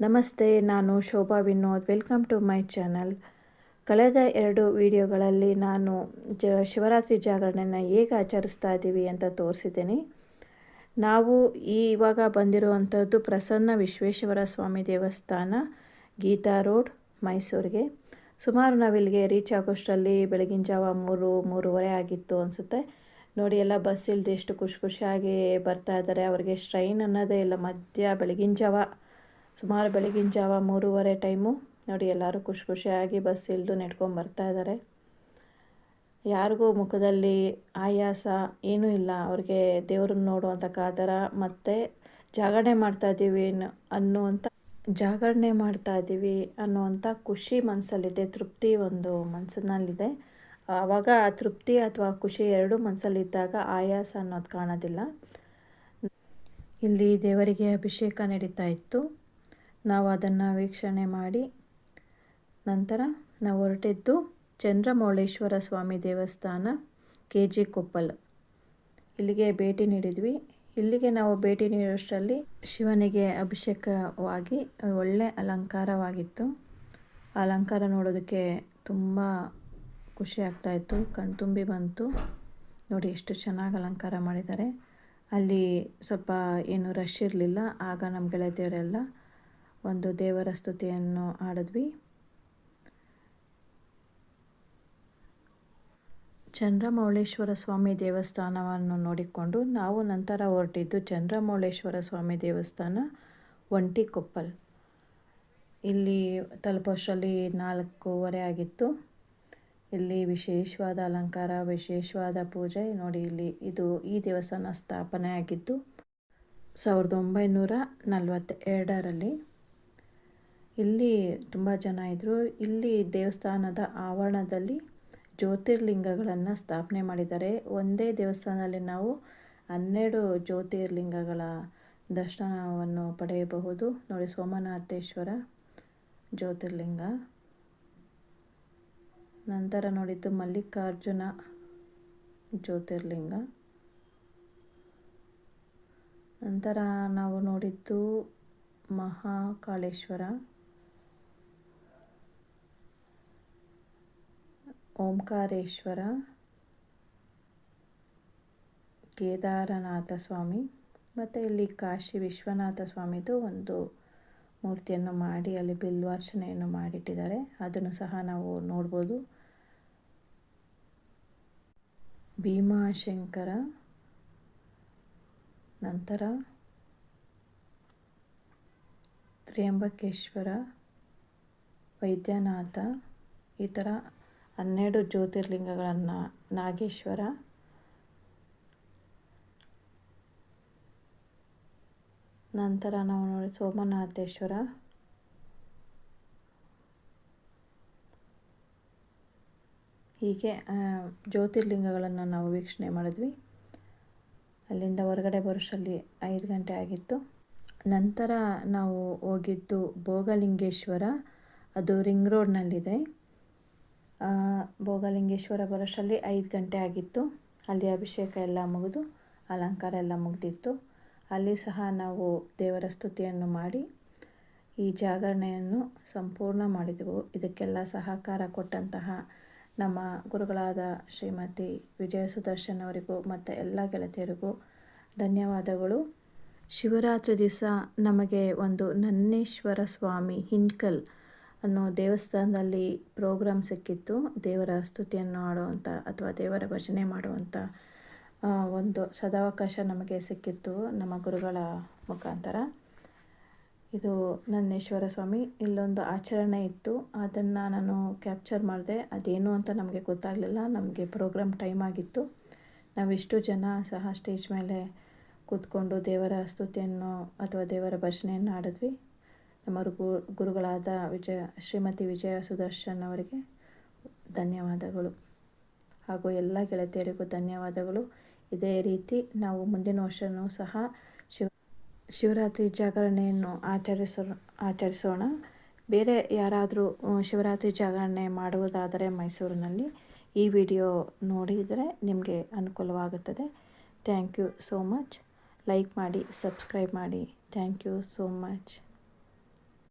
ನಮಸ್ತೆ, ನಾನು Shobha Vinod. Welcome to my channel. ಕಳೆದ ಎರಡು ವಿಡಿಯೋಗಳಲ್ಲಿ ನಾನು ಜ, ಶಿವರಾತ್ರಿ ಜಾಗರಣೆನ ಹೇಗೆ ಆಚರಿಸ್ತಾ ಇದ್ದೀವಿ ಅಂತ ತೋರಿಸಿದ್ದೀನಿ. ನಾವು ಈ ಇವಾಗ ಬಂದಿರುವಂಥದ್ದು ಪ್ರಸನ್ನ ವಿಶ್ವೇಶ್ವರ ಸ್ವಾಮಿ ದೇವಸ್ಥಾನ, ಗೀತಾ ರೋಡ್, ಮೈಸೂರಿಗೆ. ಸುಮಾರು ನಾವಿಲ್ಲಿಗೆ ರೀಚ್ ಆಗೋಷ್ಟರಲ್ಲಿ ಬೆಳಗಿನ ಜಾವ ಮೂರು, ಮೂರುವರೆ ಆಗಿತ್ತು ಅನಿಸುತ್ತೆ. ನೋಡಿ, ಎಲ್ಲ ಬಸ್ ಇಲ್ಲದೆ ಎಷ್ಟು ಖುಷಿ ಖುಷಿಯಾಗಿ ಬರ್ತಾ ಇದ್ದಾರೆ. ಅವ್ರಿಗೆ ಸ್ಟ್ರೈನ್ ಅನ್ನೋದೇ ಇಲ್ಲ. ಮಧ್ಯ ಬೆಳಗಿನ ಜಾವ ಸುಮಾರು ಬೆಳಗಿನ ಜಾವ ಮೂರುವರೆ ಟೈಮು. ನೋಡಿ, ಎಲ್ಲರೂ ಖುಷಿ ಖುಷಿಯಾಗಿ ಬಸ್ ಇಲ್ದು ನೆಡ್ಕೊಂಡು ಬರ್ತಾ ಇದ್ದಾರೆ ಯಾರಿಗೂ ಮುಖದಲ್ಲಿ ಆಯಾಸ ಏನೂ ಇಲ್ಲ. ಅವ್ರಿಗೆ ದೇವ್ರನ್ನ ನೋಡುವಂಥ ಕಾದರ, ಮತ್ತು ಜಾಗರಣೆ ಮಾಡ್ತಾ ಇದ್ದೀವಿ ಅನ್ನುವಂಥ ಜಾಗರಣೆ ಮಾಡ್ತಾ ಇದ್ದೀವಿ ಅನ್ನುವಂಥ ಖುಷಿ ಮನಸ್ಸಲ್ಲಿದೆ ತೃಪ್ತಿ ಒಂದು ಮನಸ್ಸಿನಲ್ಲಿದೆ ಆವಾಗ ಆ ತೃಪ್ತಿ ಅಥವಾ ಖುಷಿ ಎರಡೂ ಮನಸ್ಸಲ್ಲಿದ್ದಾಗ ಆಯಾಸ ಅನ್ನೋದು ಕಾಣೋದಿಲ್ಲ. ಇಲ್ಲಿ ದೇವರಿಗೆ ಅಭಿಷೇಕ ನಡೀತಾ ಇತ್ತು. ನಾವು ಅದನ್ನು ವೀಕ್ಷಣೆ ಮಾಡಿ. ನಂತರ ನಾವು ಹೊರಟಿದ್ದು ಚಂದ್ರಮೌಳೇಶ್ವರ ಸ್ವಾಮಿ ದೇವಸ್ಥಾನ, ಕೆ ಜಿ ಕೊಪ್ಪಲ್. ಇಲ್ಲಿಗೆ ಭೇಟಿ ನೀಡಿದ್ವಿ. ಇಲ್ಲಿಗೆ ನಾವು ಭೇಟಿ ನೀಡೋಷ್ಟರಲ್ಲಿ ಶಿವನಿಗೆ ಅಭಿಷೇಕವಾಗಿ ಒಳ್ಳೆ ಅಲಂಕಾರವಾಗಿತ್ತು. ಅಲಂಕಾರ ನೋಡೋದಕ್ಕೆ ತುಂಬ ಖುಷಿ ಆಗ್ತಾಯಿತ್ತು ಕಣ್ತುಂಬಿ ಬಂತು. ನೋಡಿ ಎಷ್ಟು ಚೆನ್ನಾಗಿ ಅಲಂಕಾರ ಮಾಡಿದ್ದಾರೆ. ಅಲ್ಲಿ ಸ್ವಲ್ಪ ಏನು ರಶ್ ಇರಲಿಲ್ಲ. ಆಗ ನಮ್ಮ ಗೆಳತಿಯರೆಲ್ಲ ಒಂದು ದೇವರ ಸ್ತುತಿಯನ್ನು ಆಡಿದ್ವಿ ಚಂದ್ರಮೌಳೇಶ್ವರ ಸ್ವಾಮಿ ದೇವಸ್ಥಾನವನ್ನು ನೋಡಿಕೊಂಡು ನಾವು ನಂತರ ಹೊರಟಿದ್ದು ಚಂದ್ರಮೌಳೇಶ್ವರ ಸ್ವಾಮಿ ದೇವಸ್ಥಾನ ಒಂಟಿಕೊಪ್ಪಲ್ ಇಲ್ಲಿ ತಲುಪೋಷ್ಟರಲ್ಲಿ ನಾಲ್ಕೂವರೆ ಆಗಿತ್ತು. ಇಲ್ಲಿ ವಿಶೇಷವಾದ ಅಲಂಕಾರ, ವಿಶೇಷವಾದ ಪೂಜೆ ನೋಡಿ ಇಲ್ಲಿ ಇದು ಈ ದೇವಸ್ಥಾನ ಸ್ಥಾಪನೆ ಆಗಿದ್ದು ಸಾವಿರದ ಒಂಬೈನೂರ ನಲವತ್ತೆರಡರಲ್ಲಿ. ಇಲ್ಲಿ ತುಂಬ ಜನ ಇದ್ದರು ಇಲ್ಲಿ ದೇವಸ್ಥಾನದ ಆವರಣದಲ್ಲಿ ಜ್ಯೋತಿರ್ಲಿಂಗಗಳನ್ನು ಸ್ಥಾಪನೆ ಮಾಡಿದ್ದಾರೆ. ಒಂದೇ ದೇವಸ್ಥಾನದಲ್ಲಿ ನಾವು ಹನ್ನೆರಡು ಜ್ಯೋತಿರ್ಲಿಂಗಗಳ ದರ್ಶನವನ್ನು ಪಡೆಯಬಹುದು. ನೋಡಿ, ಸೋಮನಾಥೇಶ್ವರ ಜ್ಯೋತಿರ್ಲಿಂಗ. ನಂತರ ನೋಡಿದ್ದು ಮಲ್ಲಿಕಾರ್ಜುನ ಜ್ಯೋತಿರ್ಲಿಂಗ. ನಂತರ ನಾವು ನೋಡಿದ್ದು ಮಹಾಕಾಳೇಶ್ವರ. ಓಂಕಾರೇಶ್ವರ ಕೇದಾರನಾಥ ಸ್ವಾಮಿ ಮತ್ತು ಇಲ್ಲಿ ಕಾಶಿ ವಿಶ್ವನಾಥ ಸ್ವಾಮಿದು ಒಂದು ಮೂರ್ತಿಯನ್ನು ಮಾಡಿ, ಅಲ್ಲಿ ಬಿಲ್ವಾರ್ಚನೆಯನ್ನು ಮಾಡಿಟ್ಟಿದ್ದಾರೆ. ಅದನ್ನು ಸಹ ನಾವು ನೋಡ್ಬೋದು. ಭೀಮಾಶಂಕರ ನಂತರ ತ್ರಿಯಂಬಕೇಶ್ವರ, ವೈದ್ಯನಾಥ ಈ ಥರ ಹನ್ನೆರಡು ಜ್ಯೋತಿರ್ಲಿಂಗಗಳನ್ನು ನಾಗೇಶ್ವರ, ನಂತರ ನಾವು ನೋಡಿ ಸೋಮನಾಥೇಶ್ವರ, ಹೀಗೆ ಜ್ಯೋತಿರ್ಲಿಂಗಗಳನ್ನು ನಾವು ವೀಕ್ಷಣೆ ಮಾಡಿದ್ವಿ. ಅಲ್ಲಿಂದ ಹೊರಗಡೆ ಬರುಷಲ್ಲಿ ಐದು ಗಂಟೆ ಆಗಿತ್ತು. ನಂತರ ನಾವು ಹೋಗಿದ್ದು ಭೋಗಲಿಂಗೇಶ್ವರ. ಅದು ರಿಂಗ್ ರೋಡ್ನಲ್ಲಿದೆ. ಭೋಗಲಿಂಗೇಶ್ವರ ಬರೋಷ್ಟರಲ್ಲಿ ಐದು ಗಂಟೆ ಆಗಿತ್ತು. ಅಲ್ಲಿ ಅಭಿಷೇಕ ಎಲ್ಲ ಮುಗಿದು, ಅಲಂಕಾರ ಎಲ್ಲ ಮುಗಿದಿತ್ತು. ಅಲ್ಲಿ ಸಹ ನಾವು ದೇವರ ಸ್ತುತಿಯನ್ನು ಮಾಡಿ, ಈ ಜಾಗರಣೆಯನ್ನು ಸಂಪೂರ್ಣ ಮಾಡಿದೆವು. ಇದಕ್ಕೆಲ್ಲ ಸಹಕಾರ ಕೊಟ್ಟಂತಹ ನಮ್ಮ ಗುರುಗಳಾದ ಶ್ರೀಮತಿ ವಿಜಯ ಸುದರ್ಶನ್ ಅವರಿಗೂ ಮತ್ತು ಎಲ್ಲ ಗೆಳತಿಯರಿಗೂ ಧನ್ಯವಾದಗಳು. ಶಿವರಾತ್ರಿ ದಿವಸ ನಮಗೆ ಒಂದು ನನ್ನೇಶ್ವರ ಸ್ವಾಮಿ ಹಿನ್ಕಲ್ ಅನ್ನೋ ದೇವಸ್ಥಾನದಲ್ಲಿ ಪ್ರೋಗ್ರಾಮ್ ಸಿಕ್ಕಿತ್ತು. ದೇವರ ಸ್ತುತಿಯನ್ನು ಆಡುವಂಥ ಅಥವಾ ದೇವರ ಭಜನೆ ಮಾಡುವಂಥ ಒಂದು ಸದಾವಕಾಶ ನಮಗೆ ಸಿಕ್ಕಿತ್ತು ನಮ್ಮ ಗುರುಗಳ ಮುಖಾಂತರ. ಇದು ನನ್ನೇಶ್ವರ ಸ್ವಾಮಿ. ಇಲ್ಲೊಂದು ಆಚರಣೆ ಇತ್ತು. ಅದನ್ನು ನಾನು ಕ್ಯಾಪ್ಚರ್ ಮಾಡಿದೆ. ಅದೇನು ಅಂತ ನಮಗೆ ಗೊತ್ತಾಗಲಿಲ್ಲ. ನಮಗೆ ಪ್ರೋಗ್ರಾಮ್ ಟೈಮ್ ಆಗಿತ್ತು. ನಾವಿಷ್ಟು ಜನ ಸಹ ಸ್ಟೇಜ್ ಮೇಲೆ ಕೂತ್ಕೊಂಡು ದೇವರ ಸ್ತುತಿಯನ್ನು ಅಥವಾ ದೇವರ ಭಜನೆಯನ್ನು ಆಡಿದ್ವಿ. ನಮ್ಮ ಗುರುಗಳಾದ ವಿಜಯ, ಶ್ರೀಮತಿ ವಿಜಯ ಸುದರ್ಶನ್ ಅವರಿಗೆ ಧನ್ಯವಾದಗಳು. ಹಾಗೂ ಎಲ್ಲ ಗೆಳತಿಯರಿಗೂ ಧನ್ಯವಾದಗಳು. ಇದೇ ರೀತಿ ನಾವು ಮುಂದಿನ ವರ್ಷವೂ ಸಹ ಶಿವ, ಶಿವರಾತ್ರಿ ಜಾಗರಣೆಯನ್ನು ಆಚರಿಸೋ, ಆಚರಿಸೋಣ. ಬೇರೆ ಯಾರಾದರೂ ಶಿವರಾತ್ರಿ ಜಾಗರಣೆ ಮಾಡುವುದಾದರೆ ಮೈಸೂರಿನಲ್ಲಿ ಈ ವಿಡಿಯೋ ನೋಡಿದರೆ ನಿಮಗೆ ಅನುಕೂಲವಾಗುತ್ತದೆ. Thank you so much. Like ಮಾಡಿ, ಸಬ್ಸ್ಕ್ರೈಬ್ ಮಾಡಿ. Thank you so much.